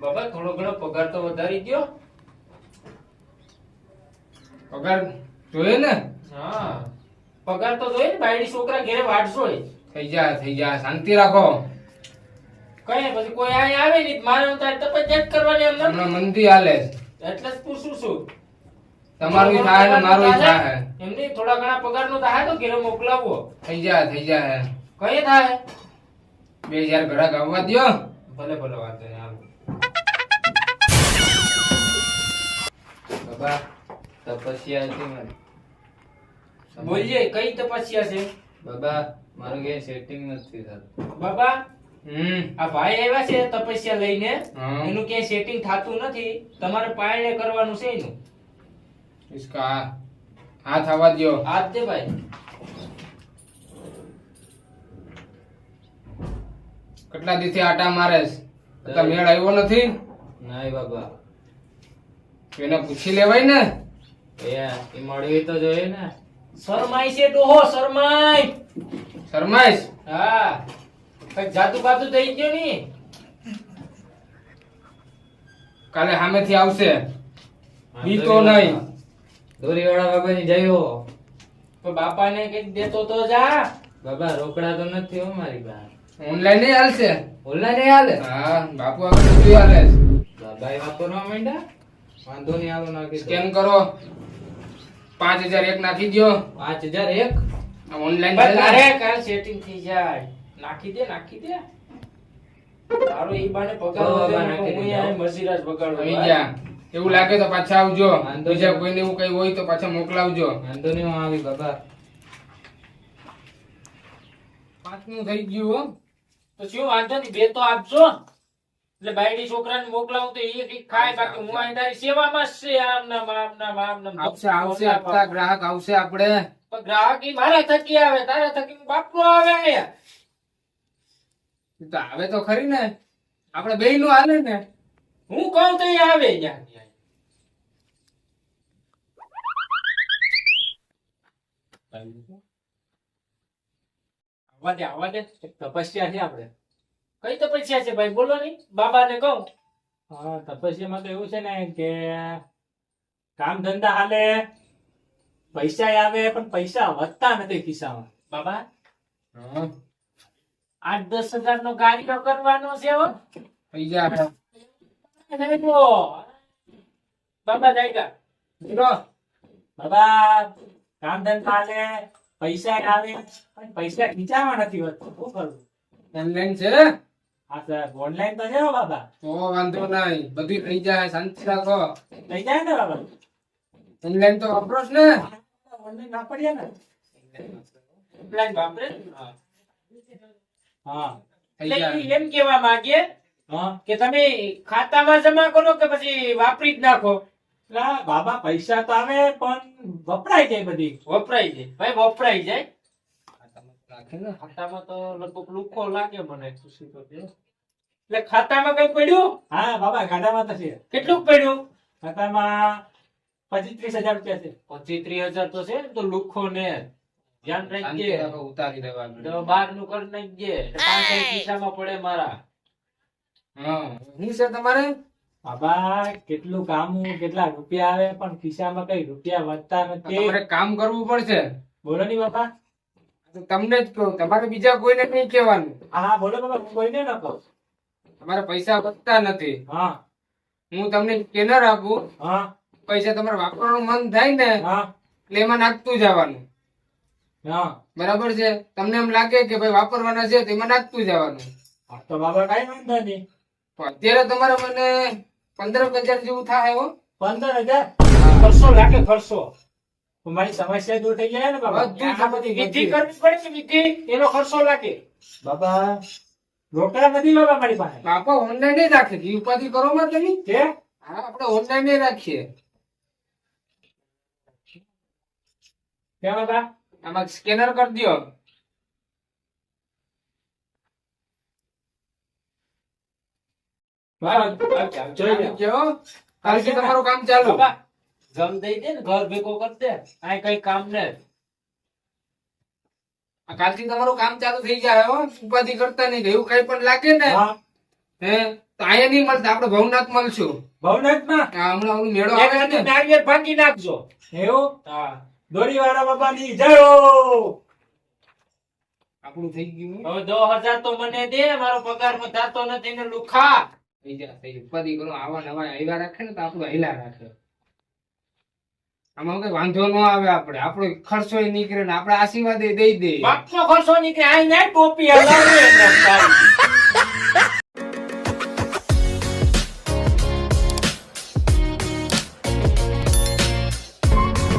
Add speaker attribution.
Speaker 1: બાબા થોડો ઘણો પગાર તો વધારી ગયો
Speaker 2: પગાર જોઈએ ને?
Speaker 1: હા. પગાર તો જોઈએ ને બાયડી છોકરા ઘેરે વાટશો
Speaker 2: થઈ જા થઈ જા શાંતિ રાખો.
Speaker 1: કઈ પછી કોઈ આ આવે નહીં મારે હું તારે તપસ્યા કરવાની અંદર.
Speaker 2: હમણાં મંદી હાલે.
Speaker 1: એટલે જ પૂછું છું.
Speaker 2: તમારું થાય ને મારું થાય.
Speaker 1: એમ નહીં થોડા ઘણા પગાર નો થાય તો ઘેરે મોકલાવો.
Speaker 2: થઈ જા થઈ જા.
Speaker 1: કઈ થાય?
Speaker 2: બે હજાર ઘડા ગાવવા દ્યો.
Speaker 1: ભલે ભલે વાત નહીં હાલો.
Speaker 3: બાબા તપસ્યા હતી મારી.
Speaker 1: કઈ તપસ્યા છે?
Speaker 3: બાબા મારું કઈ સેટિંગ નથી થતું.
Speaker 1: બાબા
Speaker 2: હમ.
Speaker 1: આ ભાઈ આવ્યા છે તપસ્યા લઈને? એનું ક્યાંય સેટિંગ થાતું નથી? તમારે પાયણે કરવાનું છે એનું?
Speaker 2: ઇસકા હાથ આવવા દો
Speaker 1: હાથ દે ભાઈ.
Speaker 2: કેટલા દિવસે આટા મારે છે? મેળ આવ્યો નથી?
Speaker 3: ના બાબા.
Speaker 2: એને પૂછી લેવાય ને.
Speaker 3: એ મળવી તો જોઈએ ને.
Speaker 1: શરમાઈ છે ડોહો શરમાઈ
Speaker 2: શરમાઈશ?
Speaker 1: હા. કઈ જાતું પાતું થઈ ગયો ની?
Speaker 2: કાલે સામેથી આવશે. બીતો નહીં.
Speaker 3: દોરીવાળા બાબાની જયો
Speaker 1: તો બાપાને કઈ દેતો તો જા.
Speaker 3: બાબા રોકડા તો નથી હો મારી પાસે
Speaker 2: ઓનલાઈન નહીં હાલશે?
Speaker 3: ઓનલાઈન નહીં હાલે
Speaker 2: હા બાપુ આગળ હાલે.
Speaker 3: બાબા એ વાપરવા માંડ્યા? વાંધો નહીં આવો નાખી
Speaker 2: સ્કેન કરો. પાંચ હજાર એક નાખી દો
Speaker 3: પાંચ હજાર એક?
Speaker 2: ઓનલાઈન
Speaker 1: તારે કાલ સેટિંગ થઈ જાય. નાખી દે નાખી દે. તારો ઈ બાને પગાર
Speaker 2: એવું લાગે તો પાછા આવજો. બીજા. કોઈને એવું કઈ હોય તો પાછા મોકલાવજો.
Speaker 3: વાંધો નહીં હું આવી બાબા.
Speaker 2: પાંચમું થઈ ગયું હો.
Speaker 1: તો શું વાંધો નહીં બે તો આપજો. એટલે બાયડી છોકરાને મોકલાવું તો એ કઈ ખાય બાકી હું અહીં સેવામાં જ છે. આમ નામ આમ નામ આમ નામ.
Speaker 2: આવશે આવશે આપતા ગ્રાહક આવશે આપણે.
Speaker 1: પણ ગ્રાહક ઈ મારા થકી આવે તારા થકી બાપનો આવે અહીંયા.
Speaker 2: તો આવે તો ખરી ને. આપણે બે નું હાલે ને.
Speaker 1: હું કહું તો એ આવે ત્યાં આવવા દે આવવા દે. તપસ્યા છે આપણે. કઈ તપસ્યા છે ભાઈ? બોલો બાબા બાબાને કહું.
Speaker 4: હા તપસ્યામાં તો એવું છે ને કે કામ ધંધા હાલે પૈસા આવે પણ પૈસા વધતા નથી ખિસ્સામાં.
Speaker 1: બાબા? આઠ દસ હજાર નો કાર્ય કરવાનો છે હો.
Speaker 2: થઈ જા
Speaker 1: નહીં તો. બાબા જાય
Speaker 4: બાબા કામ ધંધા હાલે પૈસા આવે પણ પૈસા ખીચામાં નથી વધતો. શું કરવું
Speaker 2: ઓનલાઈન છે?
Speaker 4: હા સર. ઓનલાઈન તો છે બાબા.
Speaker 2: તો વાંધો નહીં. બધું થઈ જાય. શાંતિ રાખો.
Speaker 4: થઈ જાય ને બાબા?
Speaker 2: ઓનલાઈન તો વાપરો ને?
Speaker 4: ઓનલાઈન વાપરીએ ને.
Speaker 1: પ્લાન વાપરે?
Speaker 4: હા.
Speaker 1: એટલે એમ કેવા માંગે
Speaker 4: હા.
Speaker 1: કે તમે ખાતામાં જમા કરો કે પછી વાપરી જ નાખો?
Speaker 4: બાબા પૈસા તો આવે પણ વપરાય જાય બધી.
Speaker 1: વપરાય જાય. ભાઈ વપરાય જાય. ખાતામાં તો લગભગ લુખો લાગે મને. ખુશી તો એટલે ખાતામાં કઈ પડ્યું?
Speaker 4: હા બાબા ખાતામાં તો છે.
Speaker 1: કેટલું પડ્યું?
Speaker 4: ખાતામાં પચીસ હજાર રૂપિયા છે.
Speaker 1: પચીસ હજાર તો છે તો લુખો ને ધ્યાન રાખજે.
Speaker 2: ઉતારી દેવાનું
Speaker 1: તો બારનું કરી નાખજે. પાંચ ખિસ્સામાં પડે મારા?
Speaker 2: હા. શું છે તમારે?
Speaker 4: બાબા કેટલું કામ કેટલા રૂપિયા આવે પણ ખિસ્સામાં કઈ રૂપિયા વધતા નથી.
Speaker 2: તમારે કામ કરવું પડશે.
Speaker 4: બોલો ની બાપા
Speaker 2: તમને જ કહું તમારે બીજા કોઈને નહીં કહેવાનું.
Speaker 4: હા બોલો બાબા હું કોઈને ન કહું.
Speaker 2: તમારે પૈસા વધતા નથી.
Speaker 4: હા.
Speaker 2: હું તમને સ્કેનર આપું.
Speaker 4: હા.
Speaker 2: પૈસા તમારે વાપરવાનું મન થાય ને
Speaker 4: હા.
Speaker 2: એટલે એમાં નાખતું જવાનું.
Speaker 4: હા.
Speaker 2: બરાબર છે? તમને એમ લાગે કે ભાઈ વાપરવાના છે તો એમાં નાખતું જવાનું.
Speaker 4: હા, તો બાબા કઈ વાંધો નહીં.
Speaker 2: અત્યારે તમારે મને પંદર હજાર જેવું થાય હો
Speaker 4: પંદર હજાર?
Speaker 1: ફરસો લાગે
Speaker 4: તો મારી સમસ્યા દૂર થઈ જાય ને બાબા
Speaker 2: બધું
Speaker 1: વિધિ કરવી પડે કે વિધિ. એનો ખર્ચો લાગે.
Speaker 4: બાબા રોકડા નથી બાબા મારી પાસે.
Speaker 2: બાપા ઓનલાઈન નહીં રાખે. ઘી ઉપાધિ કરો માં તમે.
Speaker 4: કે
Speaker 2: હા આપણે ઓનલાઈન નહીં રાખીએ.
Speaker 4: કે બાબા
Speaker 2: આમાં સ્કેનર કરી દો તમારું કામ ચાલુ.
Speaker 1: બાબા ગમ દઈ દે ને ઘર ભેગો કરી દે. આ કઈ કામ ને.
Speaker 2: આ કાલથી તમારું કામ ચાલુ થઈ જાય હો. ઉપાધિ કરતા નહીં એવું કઈ પણ લાગે ને?
Speaker 4: હા.
Speaker 2: તો અહીંયા નહીં મળતા આપણે ભવનાથ મળશું.
Speaker 4: ભવનાથમાં?
Speaker 2: આ હમણાં ઓલું મેળો આવે છે
Speaker 1: નારિયેળ ભાંગી નાખજો.
Speaker 4: એવું?
Speaker 1: હા.
Speaker 4: દોરીવાળા જય
Speaker 2: આપણું થઈ ગયું
Speaker 1: હવે દો હજાર તો મને દે મારો પગારમાં થતો નથી ને લુખા.
Speaker 2: થઈ જાય ઉપાધિ કરો આવા નવા આવ્યા રાખે ને તો આપણું હેલા રાખે. આમાં કઈ વાંધો ન આવે આપણે. આપણો ખર્ચો નીકળે ને આપણે આશીર્વાદ દઈ દઈએ.
Speaker 1: બાપનો ખર્ચો નીકળે. આ ના ટોપી.